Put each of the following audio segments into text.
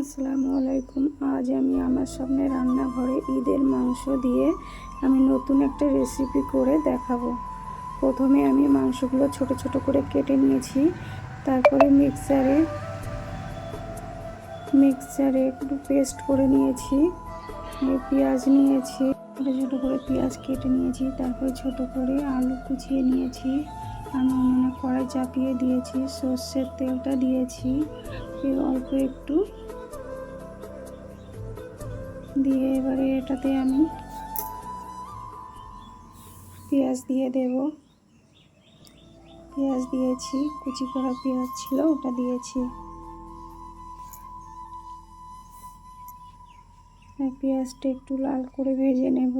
আসসালামু আলাইকুম। আজ আমি আমার সামনে রান্নাঘরে ঈদের মাংস দিয়ে আমি নতুন একটা রেসিপি করে দেখাবো। প্রথমে আমি মাংসগুলো ছোট ছোট করে কেটে নিয়েছি। তারপরে মিক্সারে মিক্সারে একটু পেস্ট করে নিয়েছি। পেঁয়াজ নিয়েছি, ছোটো ছোটো করে পেঁয়াজ কেটে নিয়েছি। তারপরে ছোট করে আলু কুচিয়ে নিয়েছি। আমি উনুনে কড়াই চাপিয়ে দিয়েছি, সর্ষের তেলটা দিয়েছি। অল্প একটু দিয়ে এবারে এটাতে আমি পেঁয়াজ দিয়ে দেব। পেঁয়াজ দিয়েছি, কুচি করা পেঁয়াজ ছিল, ওটা দিয়েছি। পেঁয়াজটা একটু লাল করে ভেজে নেব।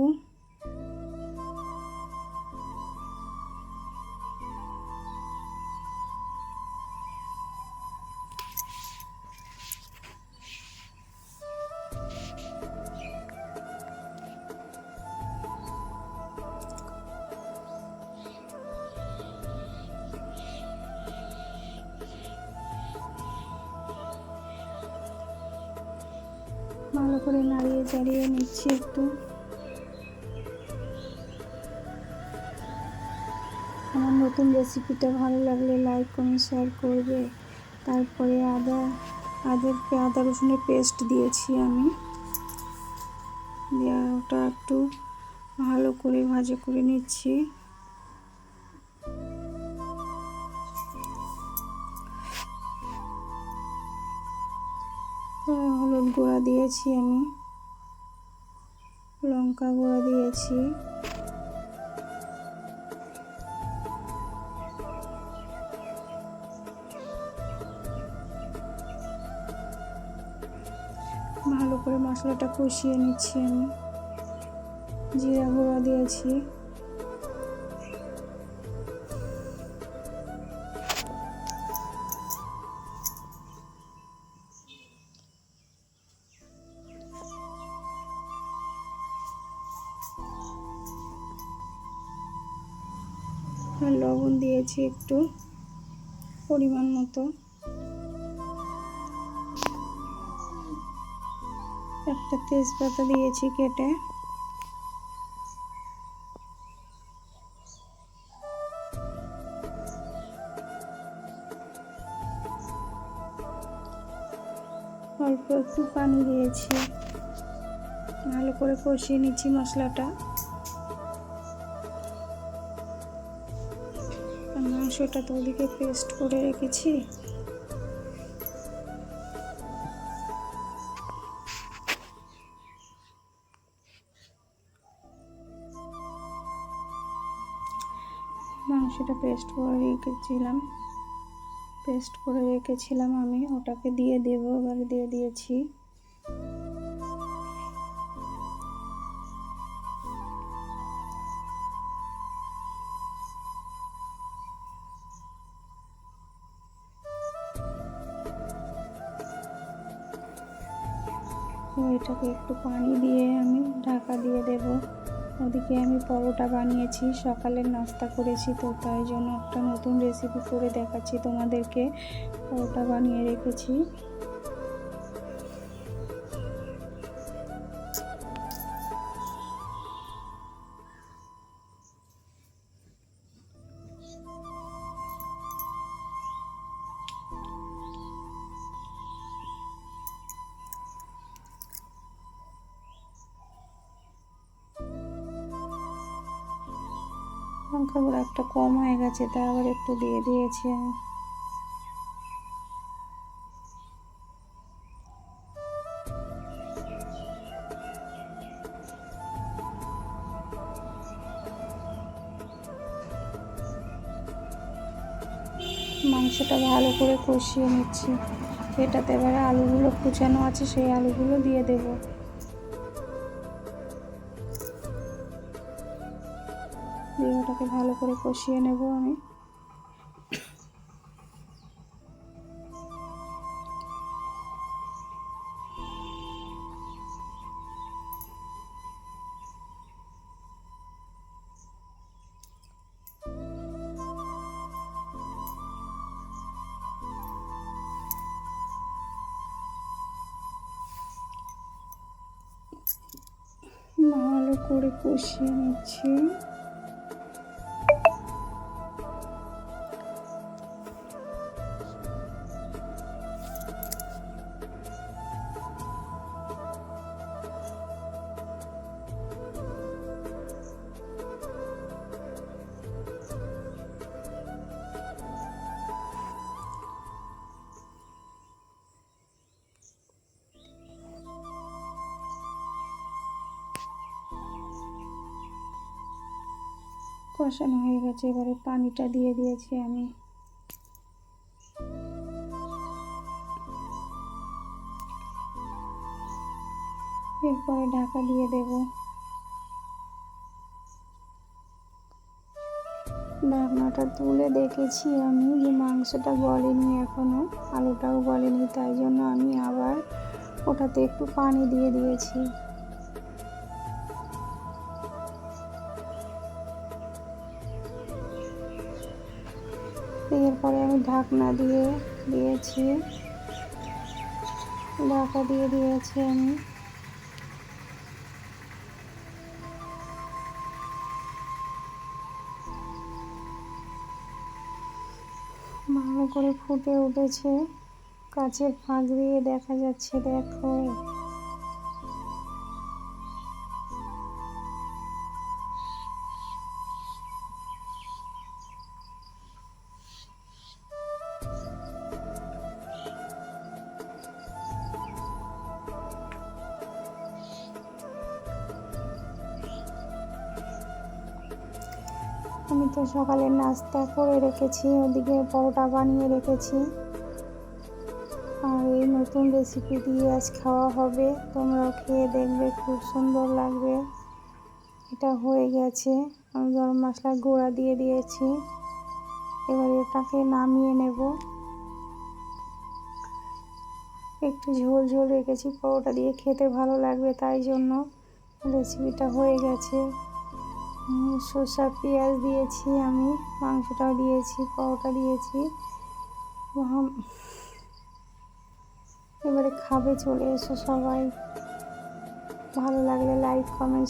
করে নাড়িয়ে চাড়িয়ে নিচ্ছি একটু। আমার নতুন রেসিপিটা ভালো লাগলে লাইক কমেন্ট শেয়ার করবে। তারপরে আদা আদের আদা রসুনের পেস্ট দিয়েছি আমি। দিয়ে ওটা একটু ভালো করে ভাজা করে নিচ্ছি। গুঁড়া দিয়েছি আমি। লঙ্কা গুঁড়া দিয়েছি। ভালো করে মশলাটা কষিয়ে নিচ্ছি আমি। জিরা গুঁড়া দিয়েছি। আর লবণ দিয়েছি একটু পরিমাণ মতো। একটা তেজপাতা দিয়েছি কেটে। অল্প একটু পানি দিয়েছি। ভালো করে কষিয়ে নিচ্ছি মশলাটা। মাংসটা তো ওদিকে পেস্ট করে রেখেছি। মাংসটা পেস্ট করে রেখেছিলাম। পেস্ট করে রেখেছিলাম আমি, ওটাকে দিয়ে দেবো, এবার দিয়ে দিয়েছি। এটাকে একটু পানি দিয়ে আমি ঢাকা দিয়ে দেব। ওদিকে আমি পরোটা বানিয়েছি, সকালের নাস্তা করেছি তো, তাই জন্য একটা নতুন রেসিপি করে দেখাচ্ছি তোমাদেরকে। পরোটা বানিয়ে রেখেছি। গুঁড়ো একটা কম হয়ে গেছে, তা আবার একটু দিয়ে দিয়েছি। আমি মাংসটা ভালো করে কষিয়ে নিচ্ছি। এটাতে এবারে আলুগুলো কুচানো আছে, সেই আলুগুলো দিয়ে দেবো। দিয়ে ওটাকে ভালো করে কষিয়ে নেব আমি। ভালো করে কষিয়ে নিচ্ছি। কষানো হয়ে গেছে। এবারে পানিটা দিয়ে দিয়েছি আমি। এরপরে ঢাকা দিয়ে দেব। ঢাকনাটা তুলে দেখেছি আমি যে মাংসটা গলেনি এখনও, আলুটাও গলেনি, তাই জন্য আমি আবার ওটাতে একটু পানি দিয়ে দিয়েছি। এরপরে আমি ঢাকনা দিয়ে দিয়েছি। ঢাকা দিয়ে দিয়েছি আমি। ভালো করে ফুটে উঠেছে। কাছের ফাঁক দিয়ে দেখা যাচ্ছে, দেখো। আমি তো সকালে নাস্তা করে রেখেছি, ওদিকে পরোটা বানিয়ে রেখেছি। আর এই নতুন রেসিপি দিয়ে আজ খাওয়া হবে। তোমরাও খেয়ে দেখবে, খুব সুন্দর লাগবে। এটা হয়ে গেছে। আমি গরম মশলার গুঁড়া দিয়ে দিয়েছি। এবার এটাকে নামিয়ে নেব। একটু ঝোল ঝোল রেখেছি, পরোটা দিয়ে খেতে ভালো লাগবে, তাই জন্য রেসিপিটা হয়ে গেছে। শসা, পেঁয়াজ দিয়েছি আমি, মাংসটাও দিয়েছি, পরোটা দিয়েছি। এবারে খাবে চলে এসো সবাই। ভালো লাগলে লাইক কমেন্ট